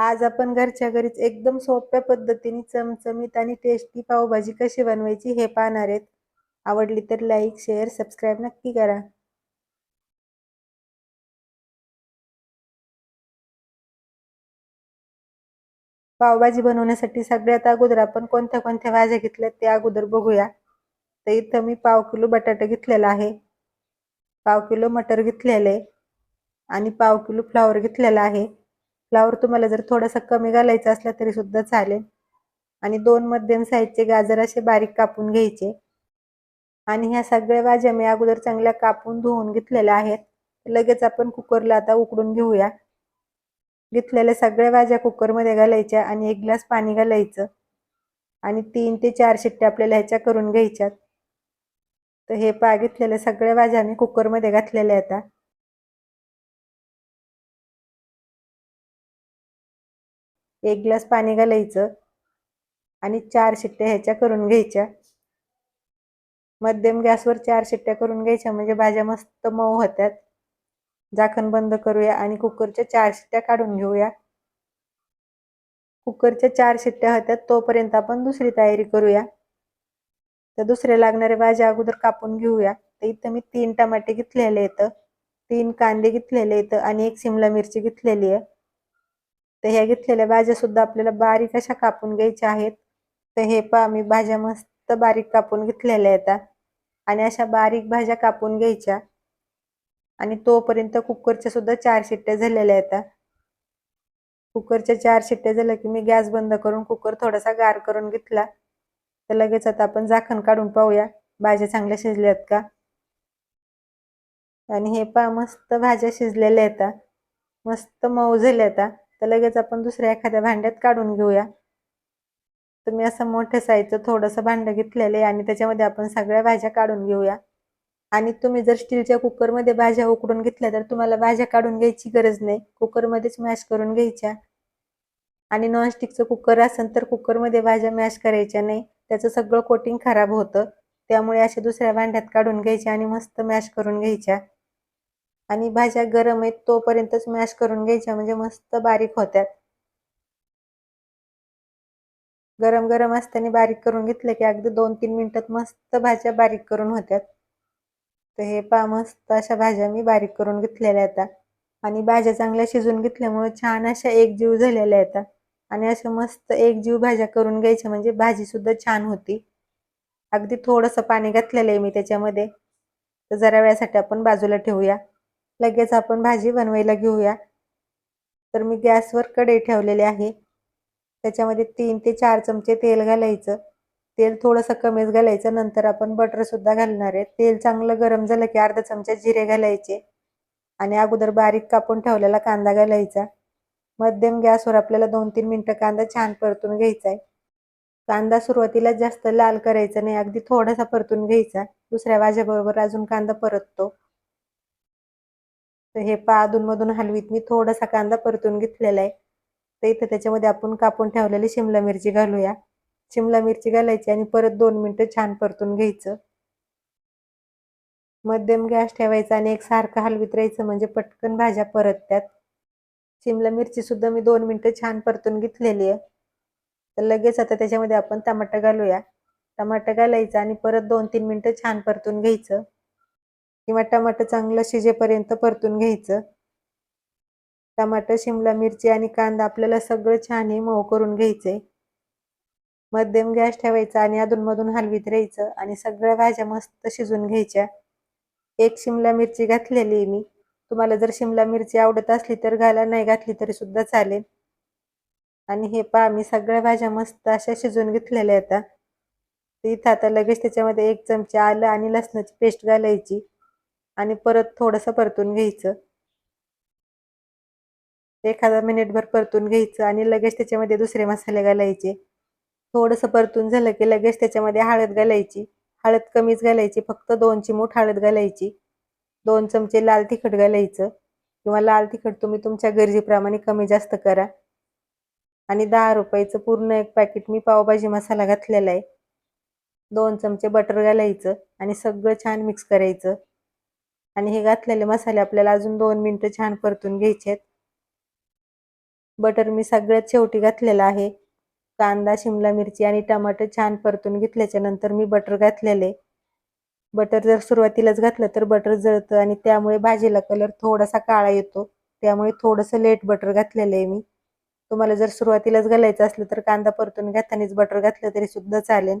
आज आपण घरच्या घरीच एकदम सोप्या पद्धतीने चमचमीत आणि टेस्टी पावभाजी कशी बनवायची हे पाहणार आहेत. आवडली तर लाईक शेअर सबस्क्राईब नक्की करा. पावभाजी बनवण्यासाठी सगळ्यात अगोदर आपण कोणत्या कोणत्या भाज्या घेतल्या ते अगोदर बघूया. तर इथं मी पाव किलो बटाटा घेतलेला आहे. पाव किलो मटर घेतलेले आणि पाव किलो फ्लावर घेतलेला आहे. फ्लावर तुम्हाला जर थोडासा कमी घालायचा असला तरी सुद्धा चालेल. आणि दोन मध्यम साईजचे गाजर असे बारीक कापून घ्यायचे. आणि ह्या सगळ्या भाज्या मी अगोदर चांगल्या कापून धुवून घेतलेल्या आहेत. लगेच आपण कुकरला आता उकडून घेऊया. घेतलेल्या सगळ्या भाज्या कुकरमध्ये घालायच्या आणि एक ग्लास पाणी घालायचं. आणि तीन ते चार शिट्ट्या आपल्याला ह्याच्या करून घ्यायच्यात. तर हे पा घेतलेल्या सगळ्या भाज्या मी कुकरमध्ये घातलेल्या आहेत एक ग्लास पाणी घालायचं आणि चार शिट्ट्या ह्याच्या करून घ्यायच्या. मध्यम गॅसवर चार शिट्ट्या करून घ्यायच्या म्हणजे भाज्या मस्त मऊ होत्यात. झाकण बंद करूया आणि कुकरच्या चार शिट्ट्या काढून घेऊया. कुकरच्या चार शिट्ट्या होत्यात तोपर्यंत आपण दुसरी तयारी करूया. तर दुसऱ्या लागणाऱ्या भाज्या अगोदर कापून घेऊया. तर इथं मी तीन टमाटे घेतलेले आहेत. तीन कांदे घेतलेले आहेत आणि एक शिमला मिरची घेतलेली आहे. तर ह्या घेतलेल्या भाज्या सुद्धा आपल्याला बारीक अशा कापून घ्यायच्या आहेत. तर हे पहा मी भाज्या मस्त बारीक कापून घेतलेल्या येतात आणि अशा बारीक भाज्या कापून घ्यायच्या. आणि तोपर्यंत कुकरच्या सुद्धा चार शिट्ट्या झालेल्या येतात कुकरच्या चार शिट्ट्या झाल्या की मी गॅस बंद करून कुकर थोडासा गार करून घेतला. तर लगेच आता आपण झाकण काढून पाहूया. भाज्या चांगल्या शिजल्यात का? आणि हे पहा मस्त भाज्या शिजलेल्या येतात मस्त मऊ झाल्या येतात तर लगेच आपण दुसऱ्या एखाद्या भांड्यात काढून घेऊया. तर मी असं मोठ्या साईजचं थोडंसं भांडं घेतलेलं आहे आणि त्याच्यामध्ये आपण सगळ्या भाज्या काढून घेऊया. आणि तुम्ही जर स्टीलच्या कुकरमध्ये भाज्या उकडून घेतल्या तर तुम्हाला भाज्या काढून घ्यायची गरज नाही. कुकरमध्येच मॅश करून घ्यायच्या. आणि नॉनस्टिकचं कुकर असेल तर कुकरमध्ये भाज्या मॅश करायच्या नाही. त्याचं सगळं कोटिंग खराब होतं. त्यामुळे अशा दुसऱ्या भांड्यात काढून घ्यायच्या आणि मस्त मॅश करून घ्यायच्या. आणि भाज्या गरम आहेत तोपर्यंतच मॅश करून घ्यायच्या म्हणजे मस्त बारीक होत्यात. गरम गरम असताना बारीक करून घेतलं की अगदी दोन तीन मिनिटात मस्त भाज्या बारीक करून होत्यात. तर हे पा मस्त अशा भाज्या मी बारीक करून घेतलेल्या आहेत. आणि भाज्या चांगल्या शिजून घेतल्यामुळे छान अशा एकजीव झालेल्या आहेत. आणि अशा मस्त एकजीव भाज्या करून घ्यायच्या म्हणजे भाजी सुद्धा छान होती. अगदी थोडंसं पाणी घातलेलं आहे मी त्याच्यामध्ये. तर जरा वेळासाठी आपण बाजूला ठेवूया. लगेच आपण भाजी बनवायला घेऊया. तर मी गॅसवर कढई ठेवलेले आहे. त्याच्यामध्ये तीन ते चार चमचे तेल घालायचं. तेल थोडंसं कमीच घालायचं. नंतर आपण बटरसुद्धा घालणार आहे. तेल चांगलं गरम झालं की अर्धा चमचा जिरे घालायचे. आणि अगोदर बारीक कापून ठेवलेला कांदा घालायचा. मध्यम गॅसवर आपल्याला दोन तीन मिनटं कांदा छान परतून घ्यायचा आहे. कांदा सुरुवातीला जास्त लाल करायचा नाही. अगदी थोडासा परतून घ्यायचा. दुसऱ्या भाज्याबरोबर अजून कांदा परततो. तर हे पा अधूनमधून हलवीत. मी थोडासा कांदा परतून घेतलेला आहे. तर इथं त्याच्यामध्ये आपण कापून ठेवलेली शिमला मिरची घालूया. शिमला मिरची घालायची आणि परत दोन मिनटं छान परतून घ्यायचं. मध्यम गॅस ठेवायचा आणि एक सारखं हलवीत राहायचं म्हणजे पटकन भाज्या परतत्यात. शिमला मिरची सुद्धा मी दोन मिनटं छान परतून घेतलेली आहे. तर लगेच आता त्याच्यामध्ये आपण टमाटा घालूया. टमाटा घालायचं आणि परत दोन तीन मिनटं छान परतून घ्यायचं. किंवा टमाटर चांगलं शिजेपर्यंत परतून घ्यायचं. टमाटर शिमला मिरची आणि कांदा आपल्याला सगळं छान हे मऊ करून घ्यायचंय. मध्यम गॅस ठेवायचा आणि अधूनमधून हलवीत राहायचं आणि सगळ्या भाज्या मस्त शिजून घ्यायच्या. एक शिमला मिरची घातलेली आहे मी. तुम्हाला जर शिमला मिरची आवडत असली तर घाला नाही घातली तरी सुद्धा चालेल. आणि हे पहा मी सगळ्या भाज्या मस्त अशा शिजून घेतलेल्या आता इथं आता लगेच त्याच्यामध्ये एक चमचे आलं आणि लसणाची पेस्ट घालायची. आणि परत थोडंसं परतून घ्यायचं. एखादा मिनिटभर परतून घ्यायचं आणि लगेच त्याच्यामध्ये दुसरे मसाले घालायचे. थोडंसं परतून झालं की लगेच त्याच्यामध्ये हळद घालायची. हळद कमीच घालायची फक्त दोन चिमूट हळद घालायची. दोन चमचे लाल तिखट घालायचं किंवा लाल तिखट तुम्ही तुमच्या गरजेप्रमाणे कमी जास्त करा. आणि दहा रुपयाचं पूर्ण एक पॅकेट मी पावभाजी मसाला घातलेला आहे. दोन चमचे बटर घालायचं आणि सगळं छान मिक्स करायचं. आणि हे घातलेले मसाले आपल्याला अजून दोन मिनटं छान परतून घ्यायचे आहेत बटर मी सगळ्यात शेवटी घातलेलं आहे. कांदा शिमला मिरची आणि टमाटर छान परतून घेतल्याच्या नंतर मी बटर घातलेले. बटर जर सुरुवातीलाच घातलं तर बटर जळतं आणि त्यामुळे भाजीला कलर थोडासा काळा येतो. त्यामुळे थोडंसं लेट बटर घातलेलं आहे मी. तुम्हाला जर सुरुवातीलाच घालायचं असलं तर कांदा परतून घातानीच बटर घातलं तरी सुद्धा चालेल.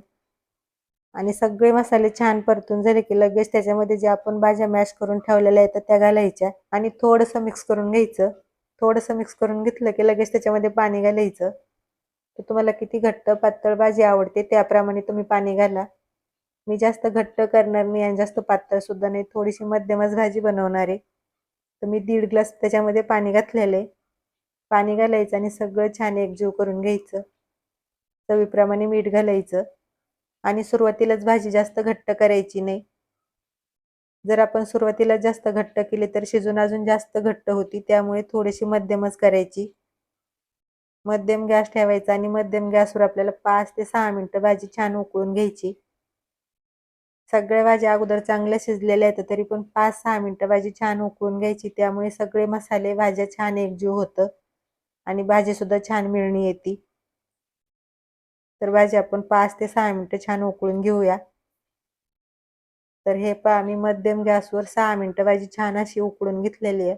आणि सगळे मसाले छान परतून झाले की लगेच त्याच्यामध्ये जे आपण भाज्या मॅश करून ठेवलेल्या आहेत त्या घालायच्या आणि थोडंसं मिक्स करून घ्यायचं. थोडंसं मिक्स करून घेतलं की लगेच त्याच्यामध्ये पाणी घालायचं. तर तुम्हाला किती घट्ट पातळ भाजी आवडते त्याप्रमाणे तुम्ही पाणी घाला. मी जास्त घट्ट करणार नाही आणि जास्त पातळ सुद्धा नाही थोडीशी मध्यमच भाजी बनवणार आहे. तर मी दीड ग्लास त्याच्यामध्ये पाणी घातलेलं आहे. पाणी घालायचं आणि सगळं छान एकजीव करून घ्यायचं. चवीप्रमाणे मीठ घालायचं. आणि सुरुवातीलाच भाजी जास्त घट्ट करायची नाही. जर आपण सुरुवातीला जास्त घट्ट केली तर शिजून अजून जास्त घट्ट होती त्यामुळे थोडीशी मध्यमच करायची. मध्यम गॅस ठेवायचा आणि मध्यम गॅसवर आपल्याला पाच ते सहा मिनटं भाजी छान उकळून घ्यायची. सगळ्या भाज्या अगोदर चांगल्या शिजलेल्या आहेत तरी पण पाच सहा मिनटं भाजी छान उकळून घ्यायची त्यामुळे सगळे मसाले भाज्या छान एकजीव होतं आणि भाजी सुद्धा छान मिळणी येते. तर भाजी आपण पाच ते सहा मिनटं छान उकळून घेऊया. तर हे पहा मी मध्यम गॅसवर सहा मिनटं भाजी छान अशी उकळून घेतलेली आहे.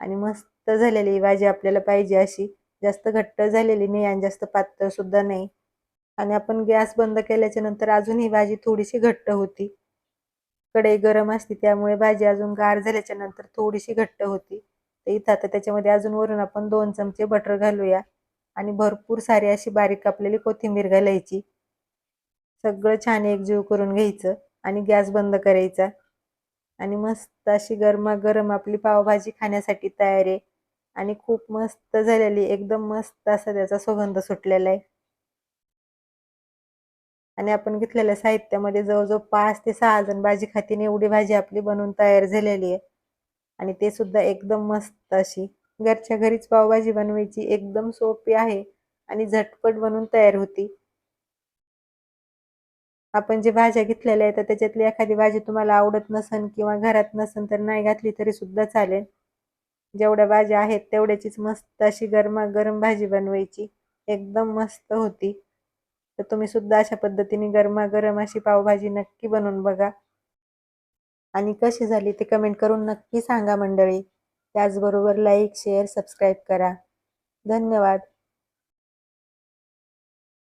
आणि मस्त झालेली ही भाजी आपल्याला पाहिजे अशी. जास्त घट्ट झालेली नाही आणि जास्त पातळ सुद्धा नाही. आणि आपण गॅस बंद केल्याच्यानंतर अजून ही भाजी थोडीशी घट्ट होती. कढई गरम असते त्यामुळे भाजी अजून गार झाल्याच्यानंतर थोडीशी घट्ट होती. तर इथं आता त्याच्यामध्ये अजून वरून आपण दोन चमचे बटर घालूया. आणि भरपूर सारी अशी बारीक कापलेली कोथिंबीर घालायची. सगळं छान एकजीव करून घ्यायचं आणि गॅस बंद करायचा. आणि मस्त अशी गरमागरम आपली पावभाजी खाण्यासाठी तयार आहे. आणि खूप मस्त झालेली एकदम मस्त असा त्याचा सुगंध सुटलेला आहे. आणि आपण घेतलेल्या साहित्यामध्ये जवळजवळ पाच ते सहा जण भाजी खातीने एवढी भाजी आपली बनवून तयार झालेली आहे. आणि ते सुद्धा एकदम मस्त अशी घरच्या घरीच पावभाजी बनवायची एकदम सोपी आहे आणि झटपट बनून तयार होती. आपण जे भाज्या घेतलेल्या आहेत त्याच्यातली एखादी भाजी तुम्हाला आवडत नसन किंवा घरात नसन तर नाही घातली तरी सुद्धा चालेल. जेवढ्या भाज्या आहेत तेवढ्याचीच मस्त अशी गरमागरम भाजी बनवायची. एकदम मस्त होती. तर तुम्ही सुद्धा अशा पद्धतीने गरमागरम अशी पावभाजी नक्की बनवून बघा. आणि कशी झाली ते कमेंट करून नक्की सांगा मंडळी. त्याचबरोबर लाईक शेअर सबस्क्राईब करा. धन्यवाद.